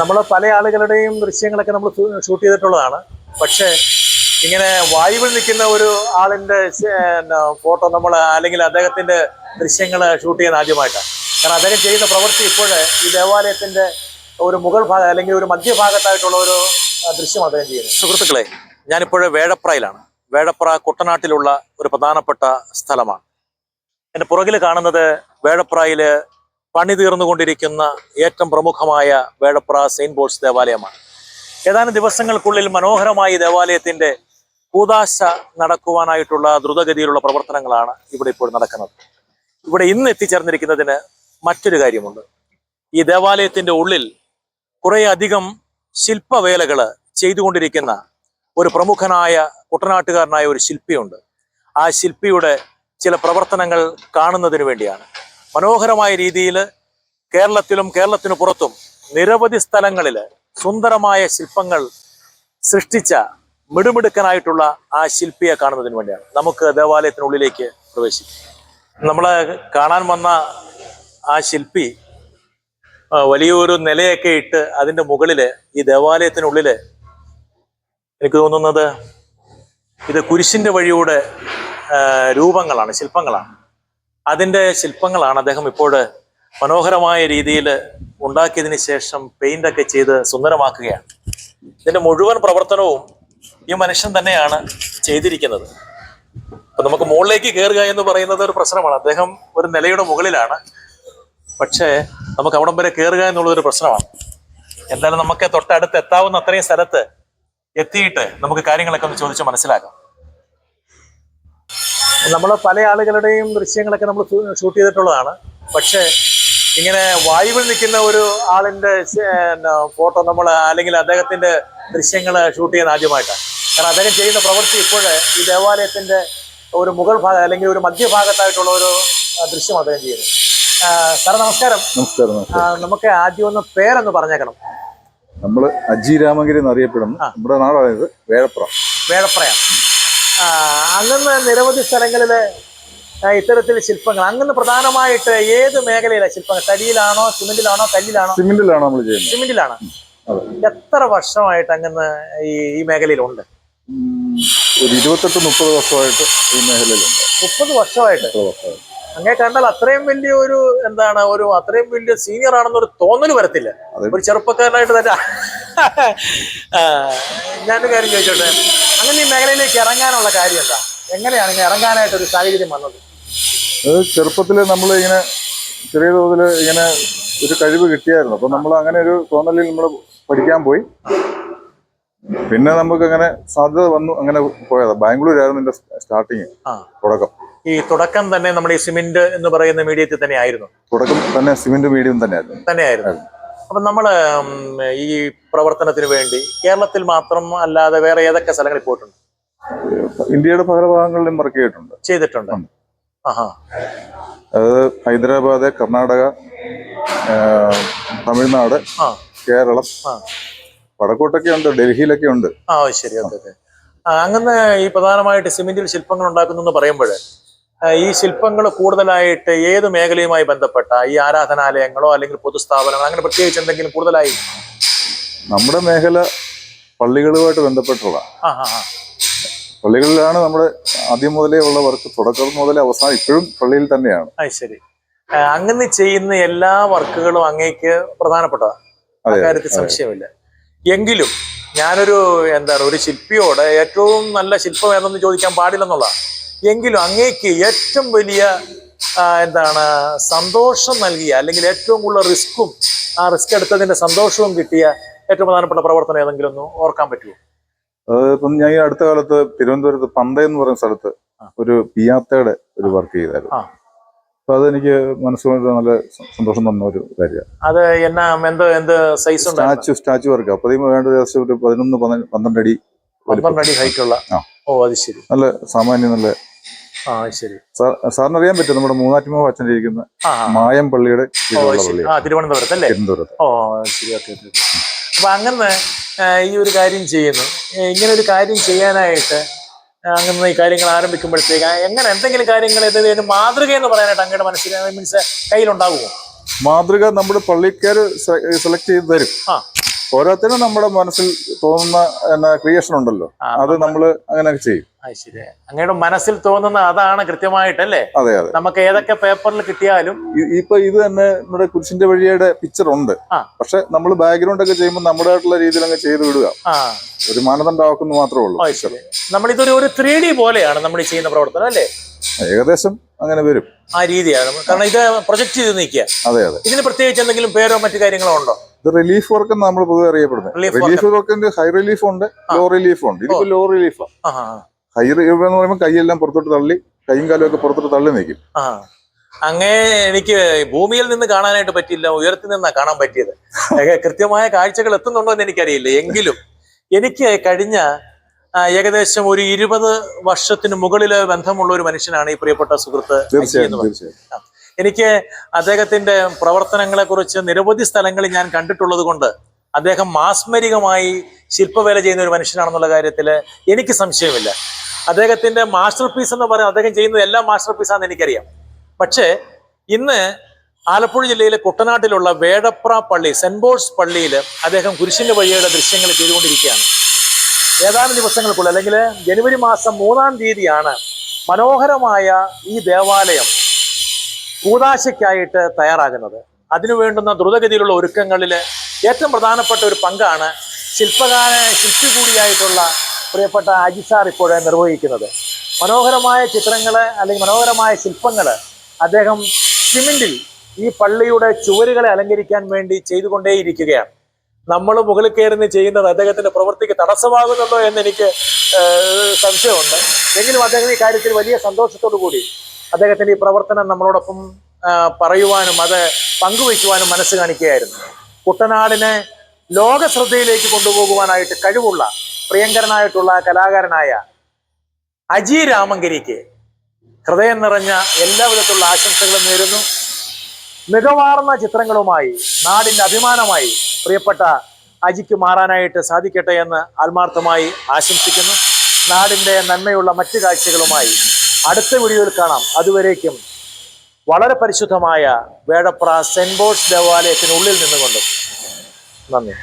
നമ്മൾ പല ആളുകളുടെയും ദൃശ്യങ്ങളൊക്കെ നമ്മൾ ഷൂട്ട് ചെയ്തിട്ടുള്ളതാണ്. പക്ഷേ ഇങ്ങനെ വായുവിൽ നിൽക്കുന്ന ഒരു ആളിന്റെ ഫോട്ടോ നമ്മൾ അല്ലെങ്കിൽ അദ്ദേഹത്തിന്റെ ദൃശ്യങ്ങൾ ഷൂട്ട് ചെയ്യുന്ന ആദ്യമായിട്ടാണ്. കാരണം അദ്ദേഹം ചെയ്യുന്ന പ്രവൃത്തി ഇപ്പോൾ ഈ ദേവാലയത്തിന്റെ ഒരു മുകൾ ഭാഗം അല്ലെങ്കിൽ ഒരു മധ്യഭാഗത്തായിട്ടുള്ള ഒരു ദൃശ്യം അദ്ദേഹം ചെയ്യുന്നത്. സുഹൃത്തുക്കളെ ഞാനിപ്പോൾ വേഴപ്രയിലാണ് വേഴപ്ര കുട്ടനാട്ടിലുള്ള ഒരു പ്രധാനപ്പെട്ട സ്ഥലമാണ്. എന്റെ പുറകിൽ കാണുന്നത് വേഴപ്രയിൽ പണി തീർന്നുകൊണ്ടിരിക്കുന്ന ഏറ്റവും പ്രമുഖമായ വേടപ്ര സെയിന്റ് പോൾസ് ദേവാലയമാണ്. ഏതാനും ദിവസങ്ങൾക്കുള്ളിൽ മനോഹരമായി ദേവാലയത്തിന്റെ കൂതാശ നടക്കുവാനായിട്ടുള്ള ദ്രുതഗതിയിലുള്ള പ്രവർത്തനങ്ങളാണ് ഇവിടെ ഇപ്പോൾ നടക്കുന്നത്. ഇവിടെ ഇന്ന് എത്തിച്ചേർന്നിരിക്കുന്നതിന് മറ്റൊരു കാര്യമുണ്ട്. ഈ ദേവാലയത്തിന്റെ ഉള്ളിൽ കുറേ അധികം ശില്പവേലകൾ ചെയ്തുകൊണ്ടിരിക്കുന്ന ഒരു പ്രമുഖനായ കുട്ടനാട്ടുകാരനായ ഒരു ശില്പിയുണ്ട്. ആ ശില്പിയുടെ ചില പ്രവർത്തനങ്ങൾ കാണുന്നതിന് വേണ്ടിയാണ്. മനോഹരമായ രീതിയിൽ കേരളത്തിലും കേരളത്തിനു പുറത്തും നിരവധി സ്ഥലങ്ങളിൽ സുന്ദരമായ ശില്പങ്ങൾ സൃഷ്ടിച്ച മിടുമിടുക്കനായിട്ടുള്ള ആ ശില്പിയെ കാണുന്നതിന് വേണ്ടിയാണ്. നമുക്ക് ദേവാലയത്തിനുള്ളിലേക്ക് പ്രവേശിക്കാം. നമ്മൾ കാണാൻ വന്ന ആ ശില്പി വലിയൊരു നിലയൊക്കെ ഇട്ട് അതിന്റെ മുകളിൽ ഈ ദേവാലയത്തിനുള്ളിൽ എനിക്ക് തോന്നുന്നത് ഇത് കുരിശിന്റെ വഴിയുടെ രൂപങ്ങളാണ് ശില്പങ്ങളാണ്. അതിന്റെ ശില്പങ്ങളാണ് അദ്ദേഹം ഇപ്പോൾ മനോഹരമായ രീതിയിൽ ഉണ്ടാക്കിയതിന് ശേഷം പെയിന്റൊക്കെ ചെയ്ത് സുന്ദരമാക്കുകയാണ്. ഇതിന്റെ മുഴുവൻ പ്രവർത്തനവും ഈ മനുഷ്യൻ തന്നെയാണ് ചെയ്തിരിക്കുന്നത്. അപ്പം നമുക്ക് മുകളിലേക്ക് കയറുക എന്ന് പറയുന്നത് ഒരു പ്രശ്നമാണ്. അദ്ദേഹം ഒരു നിലയുടെ മുകളിലാണ്. പക്ഷേ നമുക്ക് അവിടം വരെ കയറുക എന്നുള്ളതൊരു പ്രശ്നമാണ്. എന്തായാലും നമുക്ക് തൊട്ടടുത്ത് എത്താവുന്ന അത്രയും സ്ഥലത്ത് എത്തിയിട്ട് നമുക്ക് കാര്യങ്ങളൊക്കെ ഒന്ന് ചോദിച്ച് മനസ്സിലാക്കാം. നമ്മൾ പല ആളുകളുടെയും ദൃശ്യങ്ങളൊക്കെ നമ്മൾ ഷൂട്ട് ചെയ്തിട്ടുള്ളതാണ്. പക്ഷേ ഇങ്ങനെ വായുവിൽ നിൽക്കുന്ന ഒരു ആളിന്റെ ഫോട്ടോ നമ്മൾ അല്ലെങ്കിൽ അദ്ദേഹത്തിന്റെ ദൃശ്യങ്ങൾ ഷൂട്ട് ചെയ്യുന്ന ആദ്യമായിട്ടാണ്. കാരണം അദ്ദേഹം ചെയ്യുന്ന പ്രവൃത്തി ഇപ്പോൾ ഈ ദേവാലയത്തിന്റെ ഒരു മുഗൾ ഭാഗം അല്ലെങ്കിൽ ഒരു മധ്യഭാഗത്തായിട്ടുള്ള ഒരു ദൃശ്യം അദ്ദേഹം ചെയ്യുന്നത് സാറേ നമസ്കാരം. നമസ്കാരം നമുക്ക് ആദ്യം ഒന്ന് പേരൊന്ന് പറഞ്ഞേക്കണം. നമ്മൾ അജി രാമഗിരി എന്നറിയപ്പെടുന്നു. നമ്മുടെ നാടാണിത്. വേഴപ്ര. വേഴപ്രയാണ്. അങ്ങനെ നിരവധി സ്ഥലങ്ങളിൽ ഇത്തരത്തിൽ ശില്പങ്ങൾ അങ്ങനെ പ്രധാനമായിട്ട് ഏത് മേഖലയിലാണ് ശില്പങ്ങൾ? തടിയിലാണോ സിമെന്റിലാണോ കല്ലിലാണോ? സിമെന്റിലാണ് നമ്മൾ ചെയ്യുന്നത്. സിമെന്റിലാണ്. എത്ര വർഷമായിട്ട് അങ്ങനെ ഈ ഈ മേഖലയിലുണ്ട്? ഒരു ഇരുപത്തെട്ട് മുപ്പത് വർഷമായിട്ട് ഈ മേഖലയിലുണ്ട്. മുപ്പത് വർഷമായിട്ട്? അങ്ങനെ കണ്ടാൽ അത്രയും വലിയ ഒരു എന്താണ് ഒരു അത്രയും വലിയ സീനിയർ ആണെന്നൊരു തോന്നൽ വരത്തില്ല. ഒരു ചെറുപ്പക്കാരനായിട്ട് തന്നെ. ഞാനൊരു കാര്യം ചോദിച്ചോട്ടെ? അങ്ങനെ ഈ മേഖലയിലേക്ക് ഇറങ്ങാനുള്ള കാര്യം എന്താ? എങ്ങനെയാണ് ഇങ്ങനെ ഇറങ്ങാനായിട്ട് ഒരു സാഹചര്യം വന്നത്? അത് ചെറുപ്പത്തിൽ നമ്മൾ ഇങ്ങനെ ചെറിയ തോതിൽ ഇങ്ങനെ ഒരു കഴിവ് കിട്ടിയായിരുന്നു. അപ്പൊ നമ്മൾ അങ്ങനെ ഒരു തോന്നലിൽ നമ്മൾ പഠിക്കാൻ പോയി. പിന്നെ നമുക്ക് അങ്ങനെ സാധ്യത വന്നു അങ്ങനെ പോയതാ. ബാംഗ്ലൂരായിരുന്നു എന്റെ സ്റ്റാർട്ടിങ് തുടക്കം. ഈ തുടക്കം തന്നെ നമ്മുടെ ഈ സിമെന്റ് എന്ന് പറയുന്ന മീഡിയത്തിൽ തന്നെ ആയിരുന്നു? തുടക്കം തന്നെ സിമെന്റ് മീഡിയം തന്നെയായിരുന്നു. തന്നെയായിരുന്നു. അപ്പൊ നമ്മൾ ഈ പ്രവർത്തനത്തിന് വേണ്ടി കേരളത്തിൽ മാത്രം അല്ലാതെ വേറെ ഏതൊക്കെ സ്ഥലങ്ങളിൽ പോയിട്ടുണ്ട്? ഇന്ത്യയുടെ പല ഭാഗങ്ങളിലും വർക്ക് ചെയ്തിട്ടുണ്ട്. ചെയ്തിട്ടുണ്ട് അത് ആഹാ ഹൈദരാബാദ് കർണാടക തമിഴ്നാട് കേരളം വടക്കോട്ടൊക്കെ ഉണ്ട് ഡൽഹിയിലൊക്കെ ഉണ്ട്. ആ ശരി. Okay okay. അങ്ങനെ ഈ പ്രധാനമായിട്ട് സിമെന്റിൽ ശില്പങ്ങൾ ഉണ്ടാക്കുന്നു എന്ന് പറയുമ്പോൾ ഈ ശില്പങ്ങൾ കൂടുതലായിട്ട് ഏത് മേഖലയുമായി ബന്ധപ്പെട്ട? ഈ ആരാധനാലയങ്ങളോ അല്ലെങ്കിൽ പൊതുസ്ഥാപനങ്ങളോ അങ്ങനെ പ്രത്യേകിച്ച് എന്തെങ്കിലും കൂടുതലായി? നമ്മുടെ മേഖല പള്ളികളുമായിട്ട് ബന്ധപ്പെട്ടുള്ളതാണ് പള്ളികളിലാണ് നമ്മുടെ ആദ്യം മുതലേ ഉള്ള വർക്ക് തുടക്കം മുതലേ അവസാനം ഇപ്പോഴും പള്ളിയിൽ തന്നെയാണ്. ശരി. അങ്ങനെ ചെയ്യുന്ന എല്ലാ വർക്കുകളും അങ്ങേക്ക് പ്രധാനപ്പെട്ടതാണ് ആ കാര്യത്തിൽ സംശയമില്ല. എങ്കിലും ഞാനൊരു എന്താണ് ഒരു ശില്പിയോട് ഏറ്റവും നല്ല ശില്പം ഏതെന്ന് ചോദിക്കാൻ പാടില്ലെന്നുള്ള എങ്കിലും അങ്ങേക്ക് ഏറ്റവും വലിയ എന്താണ് സന്തോഷം നൽകിയ അല്ലെങ്കിൽ ഏറ്റവും കൂടുതൽ റിസ്ക്കും ആ റിസ്ക് എടുത്തതിന്റെ സന്തോഷവും കിട്ടിയ ഏറ്റവും പ്രധാനപ്പെട്ട പ്രവർത്തനം ഏതെങ്കിലും ഒന്ന് ഓർക്കാൻ പറ്റുമോ ഇപ്പം ഞാൻ ഈ അടുത്ത കാലത്ത് തിരുവനന്തപുരത്ത് പന്ത എന്ന് പറയുന്ന സ്ഥലത്ത് ഒരു പിയാത്തയുടെ ഒരു വർക്ക് ചെയ്തായിരുന്നു. അപ്പൊ അതെനിക്ക് മനസ്സുകൊണ്ട് നല്ല സന്തോഷം തന്ന ഒരു കാര്യമാണ്. അത് എന്നാ എന്ത് എന്ത് സൈസ് സ്റ്റാച്ചു സ്റ്റാച്ചു വർക്ക് അപ്പൊ വേണ്ട ഒരു പതിനൊന്ന് പതിന- പന്ത്രണ്ട് അടി വലിപ്പം. പന്ത്രണ്ട് അടി ഹൈറ്റ് ഉള്ള ആ. ഓ അത് ശരി. നല്ല സാമാന്യം നല്ല ആ ശരി. സാർ സാറിന് അറിയാൻ പറ്റും നമ്മുടെ മൂന്നാറ്റുമോ അച്ഛൻ ഇരിക്കുന്ന. മായം പള്ളിയുടെ തിരുവനന്തപുരത്ത് അല്ലേ? തിരുവനന്തപുരത്ത്. ഓ ശരി. ഓക്കെ. അപ്പൊ അങ്ങനെ ഈ ഒരു കാര്യം ചെയ്യുന്നു. ഇങ്ങനെ ഒരു കാര്യം ചെയ്യാനായിട്ട് അങ്ങനെ ഈ കാര്യങ്ങൾ ആരംഭിക്കുമ്പോഴത്തേക്ക് എങ്ങനെ എന്തെങ്കിലും കാര്യങ്ങൾ എന്തെങ്കിലും മാതൃക എന്ന് പറയാനായിട്ട് അങ്ങയുടെ മനസ്സിൽ മീൻസ് കയ്യിലുണ്ടാകുമോ? മാതൃക നമ്മുടെ പള്ളിക്കാർ സെലക്ട് ചെയ്ത് തരും. ആ. ഓരോരുത്തരും നമ്മുടെ മനസ്സിൽ തോന്നുന്ന എന്നാ ക്രിയേഷൻ ഉണ്ടല്ലോ. അത് നമ്മൾ അങ്ങനെ ചെയ്യും. ശരി അങ്ങയുടെ മനസ്സിൽ തോന്നുന്ന അതാണ് കൃത്യമായിട്ടല്ലേ? അതെ അതെ. നമുക്ക് ഏതൊക്കെ പേപ്പറിൽ കിട്ടിയാലും ഇപ്പൊ ഇത് തന്നെ നമ്മുടെ കുരിശിന്റെ വഴിയുടെ പിക്ചർ ഉണ്ട്. പക്ഷെ നമ്മൾ ബാക്ക്ഗ്രൗണ്ട് ഒക്കെ ചെയ്യുമ്പോൾ നമ്മുടേതായിട്ടുള്ള രീതിയിൽ അങ്ങ് ചെയ്ത് വിടുക. ഒരു മാനദണ്ഡമാക്കുന്നു മാത്രമേ ഉള്ളൂ. നമ്മൾ ഇതൊരു ഒരു ത്രീ ഡി പോലെയാണ് നമ്മൾ ചെയ്യുന്ന പ്രവർത്തനം അല്ലേ? ഏകദേശം അങ്ങനെ വരും. ആ രീതിയാണ്. കാരണം ഇത് പ്രൊജക്ട് ചെയ്ത് നിൽക്കുക. അതെ അതെ. ഇതിന് പ്രത്യേകിച്ച് എന്തെങ്കിലും പേരോ മറ്റു കാര്യങ്ങളോ ഉണ്ടോ? ഇത് റിലീഫ് വർക്ക് നമ്മൾ പൊതുവെ അറിയപ്പെടുന്നത്. റിലീഫ് വർക്കിന്റെ ഹൈ റിലീഫ് ഉണ്ട് ലോ റിലീഫ് ഉണ്ട്. ഇതിപ്പോ ലോ റിലീഫാണ് ആ, ഹൈ റിലീഫ് എന്ന് പറയുമ്പോൾ കൈയെല്ലാം പുറത്തോട്ട് തള്ളി കൈയും കാലും ഒക്കെ പുറത്തോട്ട് തള്ളി നിൽക്കും. അങ്ങേ എനിക്ക് ഭൂമിയിൽ നിന്ന് കാണാനായിട്ട് പറ്റില്ല ഉയരത്തിൽ നിന്നാണ് കാണാൻ പറ്റിയത്. കൃത്യമായ കാഴ്ചകൾ എത്തുന്നുണ്ടോ എന്ന് എനിക്കറിയില്ല. എങ്കിലും എനിക്ക് കഴിഞ്ഞ ഏകദേശം ഒരു ഇരുപത് വർഷത്തിന് മുകളിൽ ബന്ധമുള്ള ഒരു മനുഷ്യനാണ് ഈ പ്രിയപ്പെട്ട സുഹൃത്ത്. എനിക്ക് അദ്ദേഹത്തിന്റെ പ്രവർത്തനങ്ങളെ കുറിച്ച് നിരവധി സ്ഥലങ്ങളിൽ ഞാൻ കണ്ടിട്ടുള്ളത് കൊണ്ട് അദ്ദേഹം മാസ്മരികമായി ശില്പവേല ചെയ്യുന്ന ഒരു മനുഷ്യനാണെന്നുള്ള കാര്യത്തിൽ എനിക്ക് സംശയമില്ല. അദ്ദേഹത്തിന്റെ മാസ്റ്റർ പീസ് എന്ന് പറയുന്നത് അദ്ദേഹം ചെയ്യുന്നത് എല്ലാം മാസ്റ്റർ പീസാണെന്ന് എനിക്കറിയാം. പക്ഷേ ഇന്ന് ആലപ്പുഴ ജില്ലയിലെ കുട്ടനാട്ടിലുള്ള വേടപ്ര പള്ളി സെന്റ് പള്ളിയിൽ അദ്ദേഹം കുരിശിന്റെ വഴിയുടെ ദൃശ്യങ്ങൾ ചെയ്തുകൊണ്ടിരിക്കുകയാണ്. ഏതാനും ദിവസങ്ങൾക്കുള്ളിൽ അല്ലെങ്കിൽ ജനുവരി മാസം മൂന്നാം തീയതിയാണ് മനോഹരമായ ഈ ദേവാലയം കൂതാശയ്ക്കായിട്ട് തയ്യാറാകുന്നത്. അതിനു വേണ്ടുന്ന ദ്രുതഗതിയിലുള്ള ഒരുക്കങ്ങളിൽ ഏറ്റവും പ്രധാനപ്പെട്ട ഒരു പങ്കാണ് ശില്പകാര ശില്പി കൂടിയായിട്ടുള്ള പ്രിയപ്പെട്ട അജിസാർ ഇപ്പോൾ നിർവഹിക്കുന്നത്. മനോഹരമായ ചിത്രങ്ങൾ അല്ലെങ്കിൽ മനോഹരമായ ശില്പങ്ങൾ അദ്ദേഹം സിമെന്റിൽ ഈ പള്ളിയുടെ ചുവരുകളെ അലങ്കരിക്കാൻ വേണ്ടി ചെയ്തുകൊണ്ടേയിരിക്കുകയാണ്. നമ്മൾ മുകളിൽ കയറുന്ന ചെയ്യുന്നത് അദ്ദേഹത്തിന്റെ പ്രവൃത്തിക്ക് തടസ്സമാകുന്നുണ്ടോ എന്ന് എനിക്ക് സംശയമുണ്ട്. എങ്കിലും അദ്ദേഹം ഈ കാര്യത്തിൽ വലിയ സന്തോഷത്തോടു കൂടി അദ്ദേഹത്തിന്റെ ഈ പ്രവർത്തനം നമ്മളോടൊപ്പം പറയുവാനും അത് പങ്കുവയ്ക്കുവാനും മനസ്സ് കാണിക്കുകയായിരുന്നു. കുട്ടനാടിനെ ലോക ശ്രദ്ധയിലേക്ക് കൊണ്ടുപോകുവാനായിട്ട് കഴിവുള്ള പ്രിയങ്കരനായിട്ടുള്ള കലാകാരനായ അജി രാമങ്കരിക്ക് ഹൃദയം നിറഞ്ഞ എല്ലാവിധത്തിലുള്ള ആശംസകളും നേരുന്നു. മികവാർന്ന ചിത്രങ്ങളുമായി നാടിന്റെ അഭിമാനമായി പ്രിയപ്പെട്ട അജിക്ക് മാറാനായിട്ട് സാധിക്കട്ടെ എന്ന് ആത്മാർത്ഥമായി ആശംസിക്കുന്നു. നാടിന്റെ നന്മയുള്ള മറ്റു കാഴ്ചകളുമായി അടുത്ത വീഡിയോയിൽ കാണാം. അതുവരേക്കും വളരെ പരിശുദ്ധമായ വേടപ്ര സെന്റ് ബോർഡ്സ് ദേവാലയത്തിനുള്ളിൽ നിന്നുകൊണ്ട്. നന്ദി.